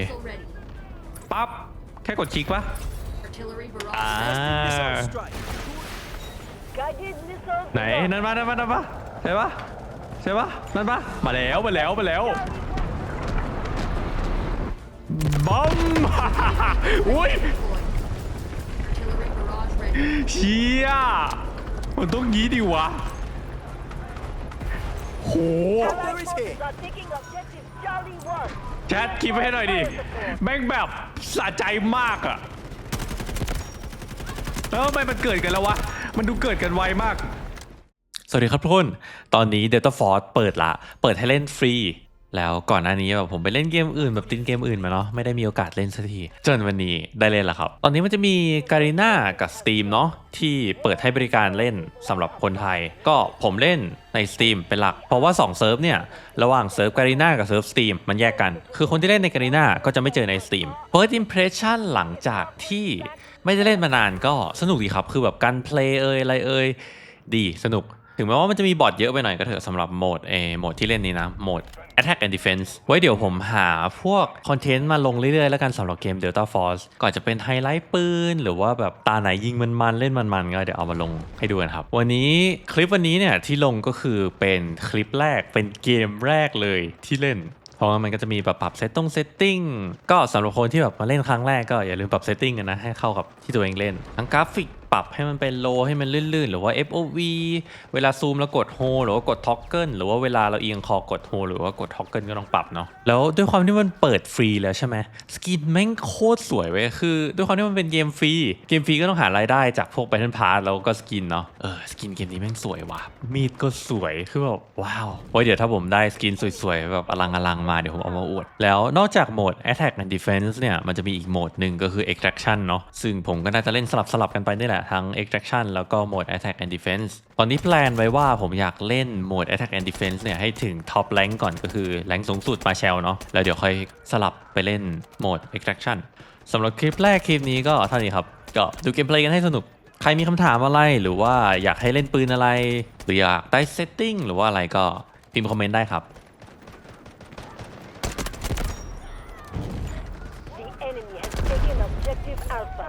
Missile ready. ปั๊บ แค่กดคลิกปะ Artillery อ่า barrage. Missile strike. Guided missile ไหน นั่นปะนั่นปะนั่นปะใช่ปะใช่ปะนั่นปะมาแล้ว มาแล้ว มาแล้วบัมอุ้ย Deployed. Artillery barrage ready. เชี่ยมันต้องงี้ดิวะโห There is here. are taking objective Charlie 1. แชทคลิปให้หน่อยดิแม่งแบบสะใจมากอะแล้วทำไมมันเกิดกันแล้ววะ มันดูเกิดกันไวมาก สวัสดีครับทุกคน ตอนนี้ Delta Force เปิดละ เปิดให้เล่นฟรี แล้วก่อนหน้านี้แบบผมไปเล่นเกมอื่นแบบตินเกมอื่นมาเนาะไม่ได้มีโอกาสเล่นสักทีจนวันนี้ได้เล่นแล้วครับ ตอนนี้มันจะมีการีน่ากับ Steam เนาะที่เปิดให้บริการเล่นสำหรับคนไทย ก็ผมเล่นใน Steam เป็นหลัก เพราะว่า2เซิร์ฟเนี่ย ระหว่างเซิร์ฟการีน่ากับเซิร์ฟ Steam มันแยกกัน คือคนที่เล่นในการีน่าก็จะไม่เจอใน Steam First Impression หลังจากที่ไม่ได้เล่นมานานก็สนุกดีครับคือแบบการเพลย์เอ่ยอะไรเอ่ยดีสนุก ถึงแม้ว่ามันจะมีบอทเยอะไปหน่อยก็เถอะสำหรับโหมดเอโหมดที่เล่นนี้นะโหมด Attack and Defense ไว้เดี๋ยวผมหาพวกคอนเทนต์มาลงเรื่อยๆ แล้วกันสำหรับเกม Delta Force ก่อนจะเป็นไฮไลท์ปืน หรือว่าแบบตาไหนยิงมันๆ เล่นมันๆ ก็เดี๋ยวเอามาลงให้ดูกันครับ วันนี้คลิปวันนี้เนี่ยที่ลงก็คือเป็นคลิปแรกเป็นเกมแรกเลยที่เล่นเพราะว่ามันก็จะมีแบบปรับเซตติ้งเซตติ้งก็สำหรับคนที่แบบมาเล่นครั้งแรกก็อย่าลืมปรับเซตติ้งกันนะให้เข้ากับที่ตัวเองเล่น ทั้งกราฟิก ปรับให้มันเป็นโลให้มันลื่นๆ หรือว่า FOV เวลาซูมแล้วกดโฮหรือว่ากดท็อกเกิลหรือว่าเวลาเราเอียงคอกดโฮหรือว่ากดท็อกเกิลก็ต้องปรับเนาะแล้วด้วยความที่มันเปิดฟรีแล้วใช่ไหมสกินแม่งโคตรสวยเว้ยคือ ด้วยความที่มันเป็นเกมฟรีเกมฟรีก็ต้องหารายได้จากพวก Battle Pass แล้วก็สกินเนาะเออสกินเกมนี้แม่งสวยว่ะมีดก็สวยคือแบบว้าวไว้เดี๋ยวถ้าผมได้สกินสวยๆแบบอลังอลังๆมาเดี๋ยวผมเอามาอวด แล้วนอกจากโหมด Attack and Defense เนี่ยมันจะมีอีกโหมดหนึ่งก็คือ Extraction เนาะซึ่งผมก็น่าจะเล่นสลับสลับๆกันไปนี่แหละทั้ง Extraction แล้วก็โหมด Attack and Defense ตอนนี้แพลนไว้ว่าผมอยากเล่นโหมด Attack and Defense เนี่ยให้ถึง Top Rank ก่อนก็คือแรงสูงสุดมาเชลเนาะแล้วเดี๋ยวค่อยสลับไปเล่นโหมด Extraction สำหรับคลิปแรกคลิปนี้ก็เท่านี้ครับ ก็ดูเกมเพลย์กันให้สนุกใครมีคำถามอะไรหรือว่าอยากให้เล่นปืนอะไร หรืออยากได้เซตติ้งหรือว่าอะไรก็พิมพ์คอมเมนต์ได้ครับ The enemy has taken objective Alpha.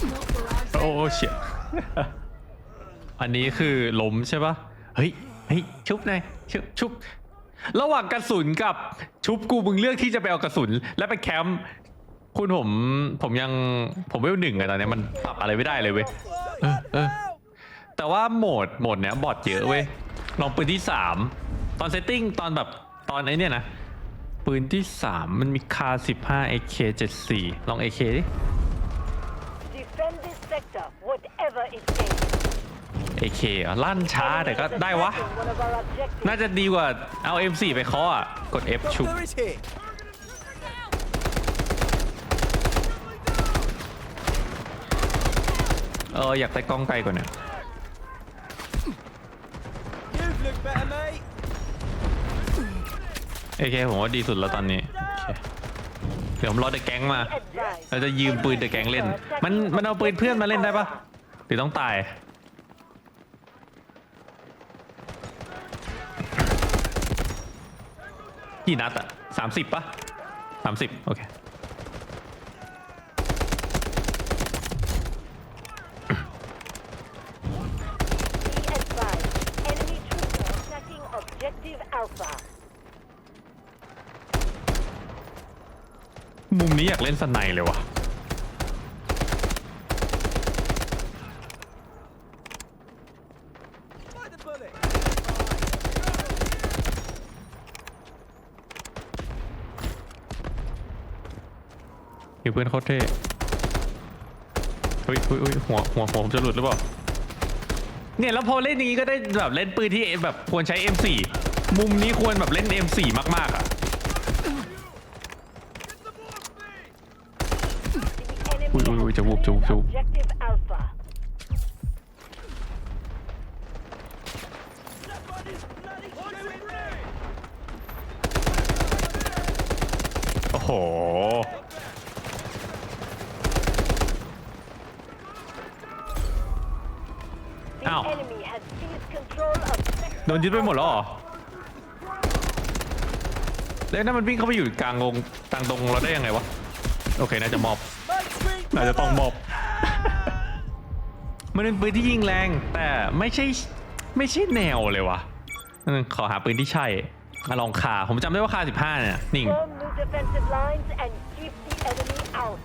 Smoke barrage โอ้เฉียอันนี้คือล้มใช่ปะเฮ้ย เฮ้ย ชุบหน่อยชุบชุบ ระหว่างกระสุนกับชุบกูมึงเลือกที่จะไปเอากระสุน และไปแคมป์คุณผม ผมยัง ผมเวลหนึ่งอะตอนเนี้ยมันปรับอะไรไม่ได้เลยเว้ยเออเออแต่ว่าโหมด โหมดเนี้ยบอทเยอะเว้ย ลองปืนที่สามตอนเซตติ้งตอนแบบตอนไอ้เนี่ยนะ ปืนที่สามมันมีคา15 AK 74ลอง AK ดิ Defend this sector, whatever it takes. AK อะลั่นช้าแต่ก็ได้วะ One of our objectives. น่าจะดีกว่าเอา M4 ไปเคาะอะ กด F ชุบ There is here. เอออยากได้กล้องไกลกว่าเนี่ย You've looked better, mate. AK ผมว่าดีสุดแล้วตอนนี้โอเคเดี๋ยวผมรอเดอะแก๊งมา Advise. เราจะยืมปืนเดอะแก๊งเล่น มันมันเอาปืนเพื่อนมาเล่นได้ปะห รือต้องตาย กี่นัดอะสามสิบปะสามสิบโอเค Be advised. Enemy troops attacking objective Alpha. มุมนี้อยากเล่นสไนเลยวะ อยู่เพื่อนโคตรเท่เฮ้ยเฮ้ยเฮ้ยหัวหัวหัวผมจะหลุดหรือเปล่า เนี่ยแล้วพอเล่นอย่างนี้ก็ได้แบบเล่นปืนที่แบบควรใช้ M4 มุมนี้ควรแบบเล่น M4 มากๆอะ The enemy Ui, ui, ui, has chụp, chụp, taken chụp. objective Alpha. Somebody's bloody shooting me. โอ้โห The Ow. enemy has seized control of sector โดนยึดไปหมดแล้วเหรอแล้วนั่นมันวิ่งเข้าไปอยู่กลางวงกลางตรงเราได้ยังไงวะ โอเค น่าจะมอบ Make sweet น่าจะต้องมอบ มันเป็นปืนที่ยิงแรง แต่ไม่ใช่ไม่ใช่แนวเลยวะอืมขอหาปืนที่ใช่อะลองคาผมจำได้ว่าคา15เนี่ยนิ่ง Form new defensive lines and keep the enemy out.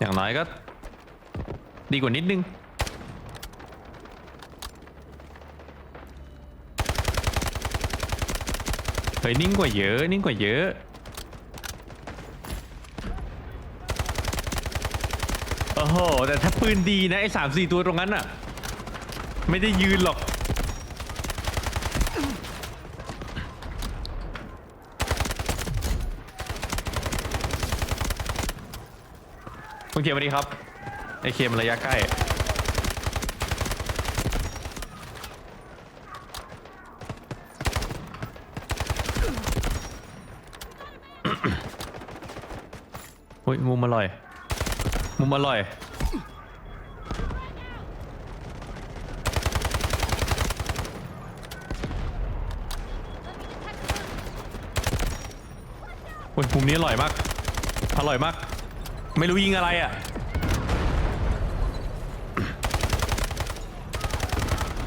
อย่างน้อยก็ ดีกว่านิดนึง เฮ้ยนิ่งกว่าเยอะนิ่งกว่าเยอะ โอ้โห แต่ถ้าปืนดีนะ ไอ้สามสี่ตัวตรงนั้นอะไม่ได้ยืนหรอก คุณเขียนสวัสดีครับ ไอเคมระยะใกล้ ยมุมอร่อย มุมอร่อย โอ้ยมุมนี้อร่อยมาก อร่อยมาก ไม่รู้ยิงอะไรอะ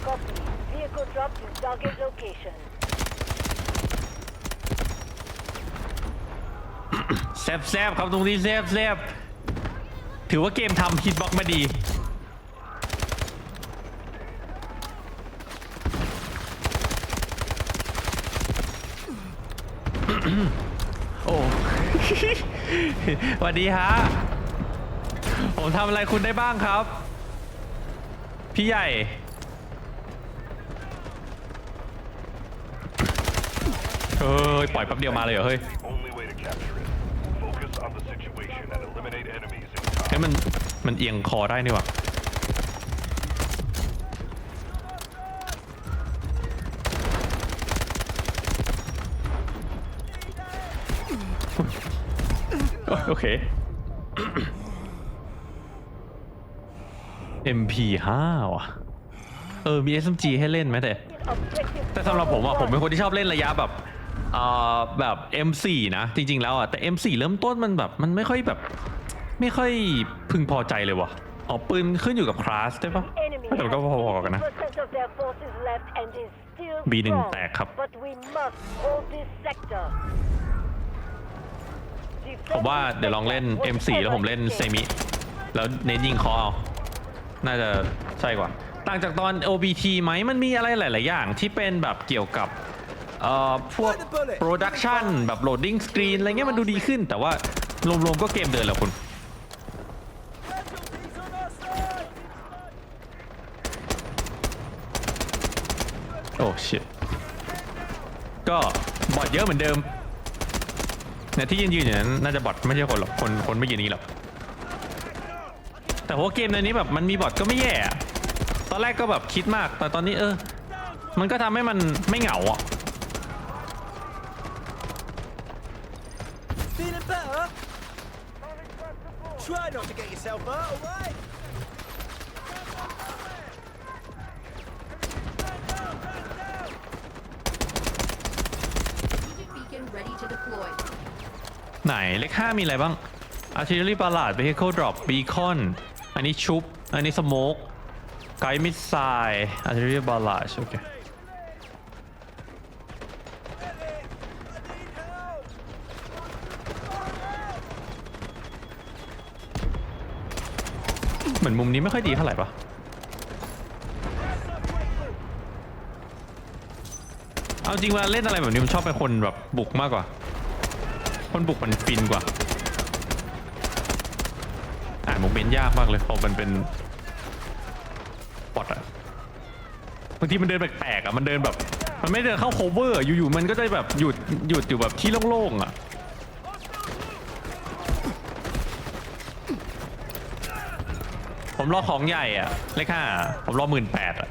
Copy. Vehicle drop to target location. แซ บแซบครับตรงนี้แซบแซบถือว่าเกมทำฮิตบ็อกมาดี โอ้ สวัสดีฮะ ผมทำอะไรคุณได้บ้างครับ พี่ใหญ่ เฮ้ย ปล่อยแป๊บเดียวมาเลยเหรอ เฮ้ย on the situation and eliminate enemies in time. เฮ้ยมัน มันเอียงคอได้นี่หว่าโอเค MP5 ว่ะ เออ มี SMG ให้เล่นไหมแต่ แต่สำหรับผมอะ ผมเป็นคนที่ชอบเล่นระยะแบบ อ่อแบบ M4 นะ จริง ๆ แล้วอะแต่ M4 เริ่มต้นมันแบบมันไม่ค่อยแบบ ไม่ค่อยพึงพอใจเลยว่ะอ๋อปืนขึ้นอยู่กับคลาสได้ปะ Enemy แต่มันก็พอๆกันนะ has 60% of their forces left and is still B1 strong. แตกครับ But we must hold this sector. ผมว่าเดี๋ยวลองเล่น M4 แล้วผมเล่นเซมิแล้วเน้นยิงคอเอา น่าจะใช่กว่า ต่างจากตอน OBT ไหมมันมีอะไรหลาย ๆ อย่างที่เป็นแบบเกี่ยวกับ เอ่อพวก production แบบ loading screen อะไรเงี้ยมันดูดีขึ้น แต่ว่ารวมๆก็เกมเดินแหละคุณโอ้ shit ก็บอทเยอะเหมือนเดิมเนี่ยที่ยืนยืนอย่างนั้นน่าจะบอทไม่ใช่คนหรอกคนคนไม่ยืนนี้หรอกแต่ว่าเกมในนี้แบบมันมีบอทก็ไม่แย่ ตอนแรกก็แบบคิดมาก แต่ตอนนี้เออ มันก็ทำให้มันไม่เหงาอะ Try not to get yourself hurt, alright? Strategic beacon ready to deploy. ไหนเลขห้ามีอะไรบ้าง artillery barrage vehicle drop beacon อันนี้ชุบ อันนี้ smoke guide missile artillery barrage โอเค เหมือนมุมนี้ไม่ค่อยดีเท่าไหร่ปะเอาจริงเวลาเล่นอะไรแบบนี้มันชอบเป็นคนแบบบุกมากกว่า คนบุกมันฟินกว่า อ่านโมเมนต์ยากมากเลยพอมันเป็นปอดอะบางทีมันเดินแปลกๆอะมันเดินแบบ มันไม่เดินเข้าโคเวอร์อยู่ๆมันก็จะแบบหยุดหยุดอยู่แบบที่โล่งๆอะ ผมรอของใหญ่อะเลขห้าผมรอหมื่นแปดอะ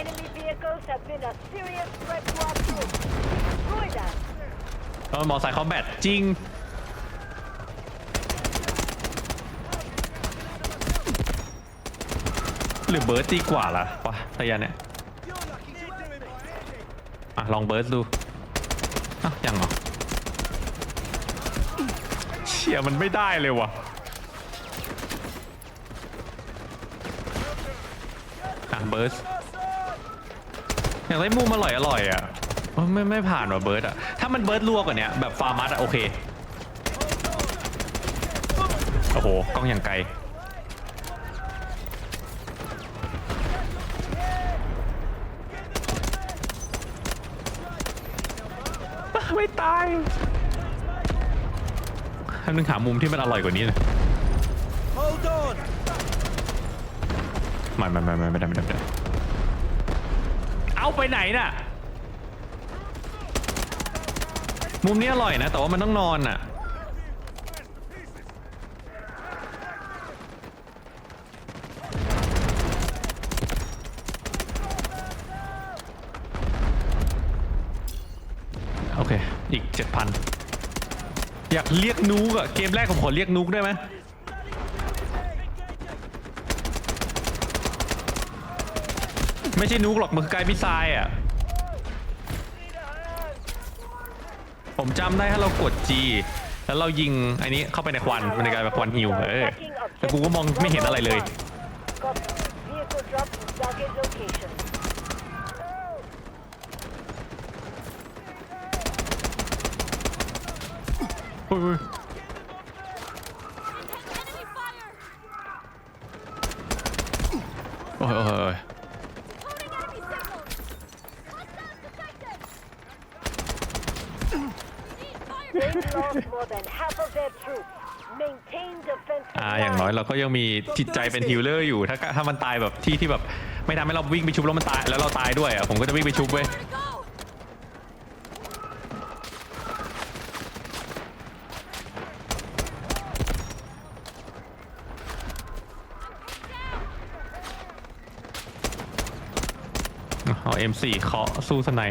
Enemy vehicles have been a serious threat to our troops. Destroy them. เออมอไซค์คอมแบทจริง หรือเบิร์ดดีกว่าล่ะวะระยะเนี้ย You're lucky to have me. อะ ลองเบิร์ดดูอะยังเหรอเชี่ยมันไม่ได้เลยวะอะเบิร์ดอยากได้มุมอร่อยอร่อยอะเอ้ไม่ไม่ผ่านว่ะเบิร์ดอะถ้ามันเบิร์ดลวกกว่าเนี้ยแบบฟาร์มัสอะโอเคโอ้โหกล้องอย่างไกลไม่ตาย ทำนึงหามุมที่มันอร่อยกว่านี้นะ Hold on. ไม่ไม่ไม่ไม่ไม่ได้ไม่ได้ไม่ได้เอาไปไหนน่ะ มุมนี้อร่อยนะ แต่ว่ามันต้องนอนน่ะ โอเค อีก7,000 อยากเรียกนูกอะเกมแรกผมขอเรียกนูกได้ไหมไม่ใช่นูกหรอกมันคือไกด์มิสไซล์อะผมจำได้ถ้าเรากด G แล้วเรายิงอันนี้เข้าไปในควันมันจะกลายเป็นควันฮิวเออแต่กูก็มองไม่เห็นอะไรเลย Copy. Vehicle dropped to target location. เฮ้ยเฮ้ย โอ้ยโอ้ยโอ้ย They've lost more than half of their troops. Maintain defensive อ่าอย่างน้อยเราก็ยังมีจิตใจเป็นฮิลเลอร์อยู่ถ้าถ้ามันตายแบบที่ที่แบบ ไม่ทำให้เราวิ่งไปชุบแล้วมันตายแล้วเราตายด้วยอะผมก็จะวิ่งไปชุบเว้ย M4 เคาะสู้สไนาย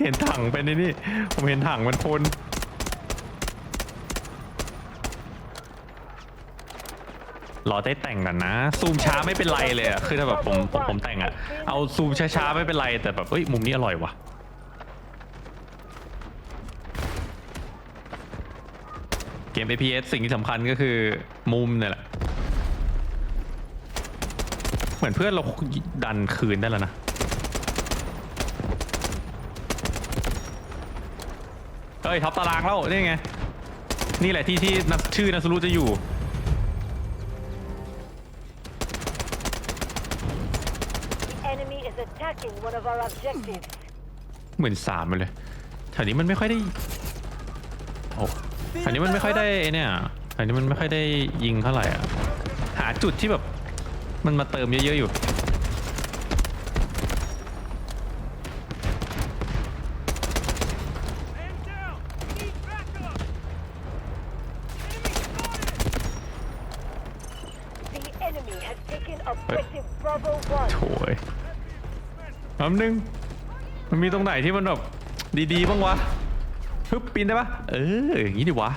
เห็นถังเป็นนี่ ผมเห็นถังมันพ่น รอได้แต่งกันนะ ซูมช้าไม่เป็นไรเลยอะคือถ้าแบบผมผมผมแต่งอะเอาซูมช้าๆไม่เป็นไรแต่แบบเอ้ยมุมนี้อร่อยว่ะเกม APS สิ่งที่สำคัญก็คือมุมเนี่ยแหละ เหมือนเพื่อนเราดันคืนได้แล้วนะเฮ้ยท็อปตารางแล้วนี่ไง นี่แหละที่ที่นักชื่อนัสรุจะอยู่ enemy is attacking one of our objectives. เหมือนสามมันเลยแถวนี้มันไม่ค่อยได้โอ้แถวนี้มันไม่ค่อยได้ไอ้เนี่ยแถวนี้มันไม่ค่อยได้ยิงเท่าไหร่อะหาจุดที่แบบมันมาเติมเยอะๆอยู่ Man down. Need backup. Enemy spotted. The enemy has taken objective Bravo 1. โถย แป๊บนึง มันมีตรงไหนที่มันแบบดีๆบ้างวะฮึบปีนได้ปะเอออย่างนี้ดีวะ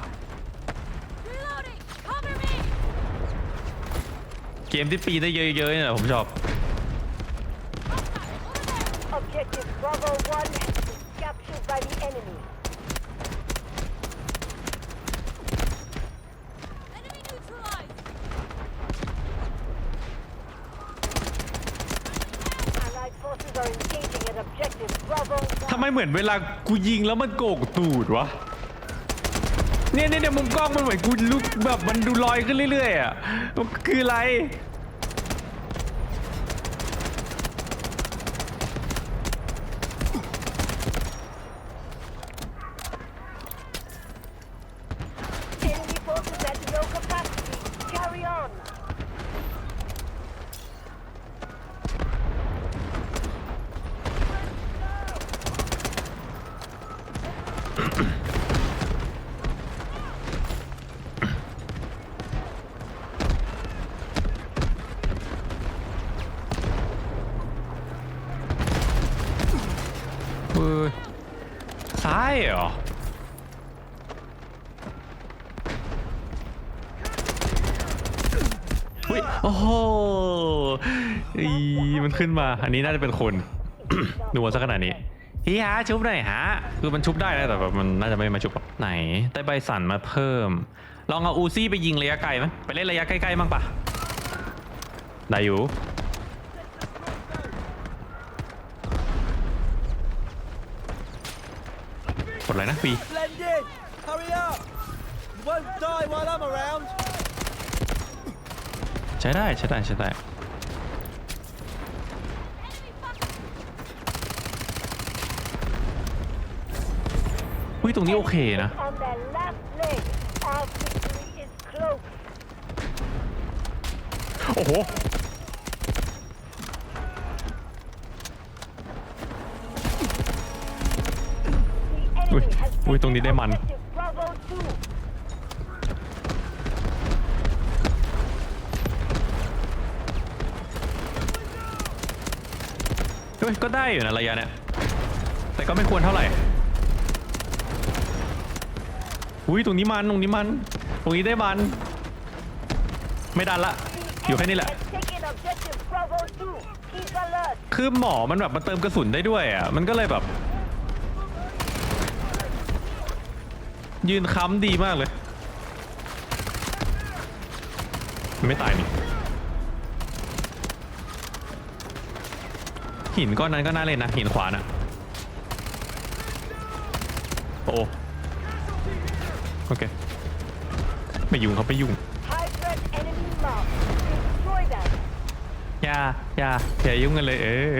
เกมที่ปีนได้เยอะๆเนี่ยผมชอบ Objective Bravo 1 captured by the enemy. Allied forces are engaging at objective Bravo 1. ทำไม เหมือนเวลากูยิงแล้วมันโกกตูดวะเนี่ยเนี่ยมุมกล้องมันเหมือนกูลุกแบบมันดูลอยขึ้นเรื่อยๆอะคืออะไร Enemy forces at low capacity. Carry on. เออซ้ายเหรอ อุ้ย โอ้โหอีมัน ขึ้นมา อันนี้น่าจะเป็นคนดูมาสักขนาดนี้พี่ฮะชุบหน่อยฮะ คือมันชุบได้นะแต่แบบมันน่าจะไม่มาชุบหรอกไหนได้ใบสั่นมาเพิ่ม ลองเอาอูซี่ไปยิงระยะไกลไหมไปเล่นระยะใกล้ๆมั่งปะได้อยู่กดอะไรนะปี Splendid! Hurry up! You won't die while I'm around. ใช้ได้ใช้ได้ใช้ได้ อุ้ยตรงนี้โอเคนะ On their last leg, our victory is close. โอ้โห The Ui, enemy has ui, tông đi taken đêm mạnh. objective Bravo 2. เฮ้ยก็ได้อยู่นะระยะเนี้ยแต่ก็ไม่ควรเท่าไหร่ อุ้ยตรงนี้มันตรงนี้มัน ตรงนี้ได้มัน ไม่ดันละอยู่แค่นี้แหละ คือหมอมันแบบมันเติมกระสุนได้ด้วยอะมันก็เลยแบบ ยืนค้ำดีมากเลย ไม่ตายนี่หินก้อนนั้นก็น่าเล่นนะหินขวาน่ะโอ้ โอเค ไม่ยุ่งเขาไม่ยุ่ง High threat enemy mark. Destroy them. อย่าอย่าอย่ายุ่งกันเลยเออ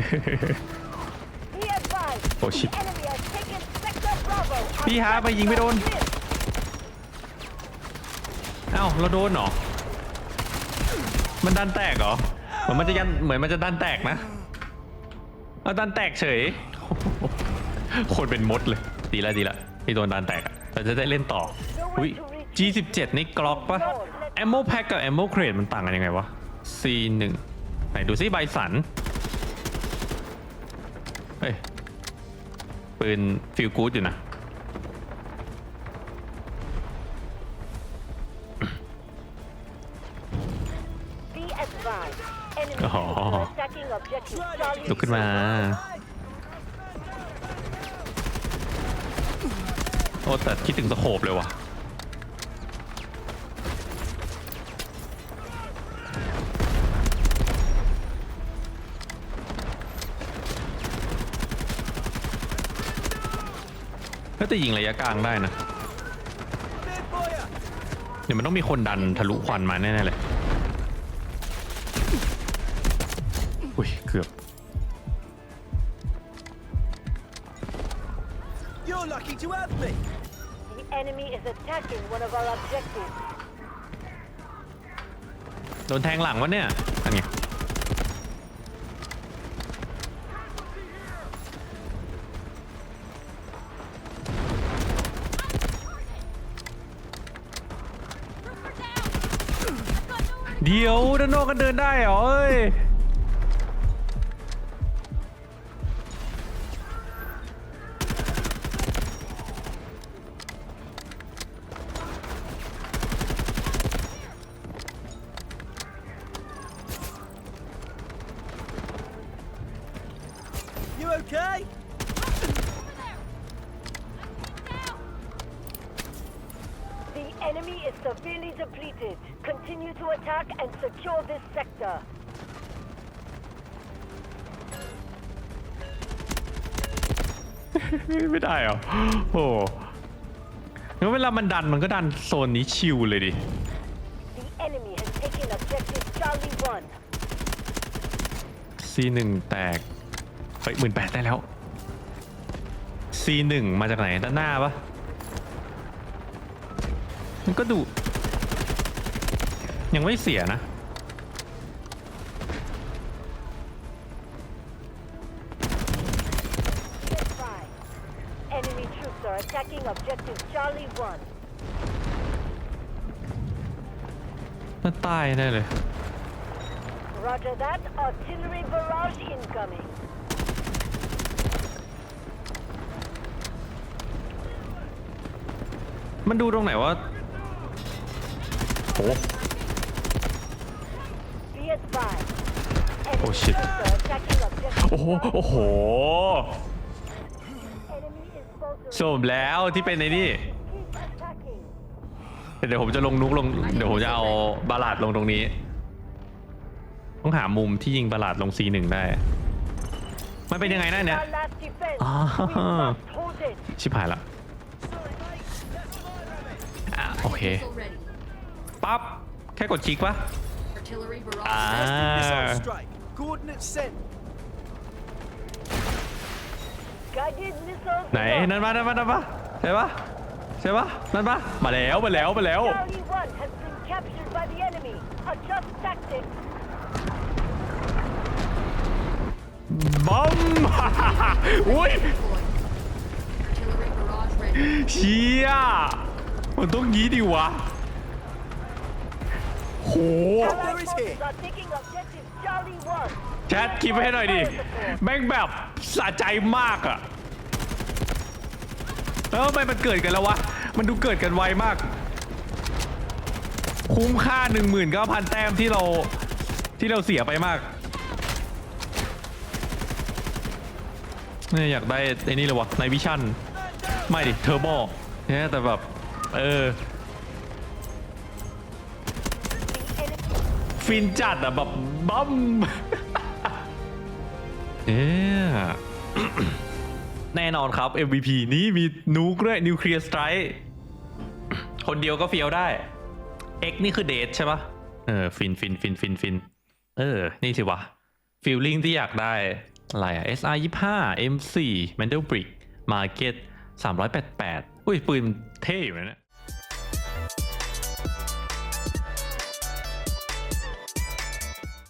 Be advised. Oh, shit. The enemy has taken Sector Bravo. พี่ฮะไปยิงไม่โดนเอ้าเราโดนเหรอ มันดันแตกเหรอ เหมือนมันจะยันเหมือนมันจะดันแตกนะ เอาดันแตกเฉยคนเป็นมดเลย ดีละดีละที่โดนดันแตกอะเราจะได้เล่นต่อ อุ้ย G17 นี่กล็อกปะ Ammo Pack กับ Ammo Crate มันต่างกันยังไงวะ C1 ไหนดูซิใบสัน เฮ้ย ปืนฟิลกูดอยู่นะ Be advised. Enemy Oh. troops are attacking objective Charlie. ลุกขึ้นมา โอ้แต่คิดถึงสโคบเลยว่ะ ก็จะยิงระยะกลางได้นะ Big boy! เดี๋ยวมันต้องมีคนดันทะลุควันมาแน่ๆเลย อุ้ย เกือบ You're lucky to have me. The enemy is attacking one of our objectives. โดนแทงหลังวะเนี่ยอันไง เดี๋ยวด้านนอกกันเดินได้เหรอเอ้ย ไม่ได้เหรอโอ้งั้นเวลามันดันมันก็ดันโซนนี้ชิวเลยดิ The enemy has taken objective Charlie 1. แตกเฮ้ยหมื่นแปดได้แล้ว C1 มาจากไหนด้านหน้าปะมันก็ดู ยังไม่เสียนะ มันใต้แน่เลย Roger that. Artillery barrage incoming. มันดูตรงไหนว่าโห Be advised. Enemy Oh, shit. cruiser attacking objective โอ้โห Charlie. โอ้โห Enemy is ส boltering. มแล้วที่เป็นในนี่ เดี๋ยวผมจะลงนุกลงเดี๋ยวผมจะเอาบาลาดลงตรงนี้ ต้องหามุมที่ยิงบาลาดลง C1 ได้ มันเป็นยังไงนะเนี่ย Our last defense. Ah. We must hold it. ชิบหายละอะโอเค Missile ready. ปั๊บแค่กดคลิกปะ Artillery barrage อ่า Missile strike. Coordinates sent. Guided missiles. ไหน launched. นั่นปะนั่นปะนั่นปะใช่ปะ ใช่ปะนั่นปะมาแล้วมาแล้วมาแล้ว Charlie 1 has been captured by the enemy. Adjust tactics. บอม อุ้ย deployed. Artillery barrage ready. เชี่ยมันต้องงี้ดิวะโห Allied There is forces here. are taking objective Charlie 1. แชทคลิปให้หน่อยดิ แม่งแบบสะใจมากอะ แล้วทำไมมันเกิดกันแล้ววะ มันดูเกิดกันไวมาก คุ้มค่า 19,000 แต้มที่เราที่เราเสียไปมากเนี่ยอยากได้ไอ้นี่เลยวะในวิชั่น ไม่ดิเทอร์โบเนี่ยแต่แบบ เออ ฟินจัดอะแบบบัมเอ๊ะ แน่นอนครับ MVP นี้มีนูกด้วยนิวเคลียร์สไตร์คนเดียวก็เฟียวได้ X นี่คือเดทใช่ปะเออฟินฟินฟินฟินฟินเออ นี่สิวะฟิลลิ่งที่อยากได้ อะไรอะ SR 25 M4 Mandel Brick Market 388 อุ้ย ปืนเท่อยู่นะเนี่ย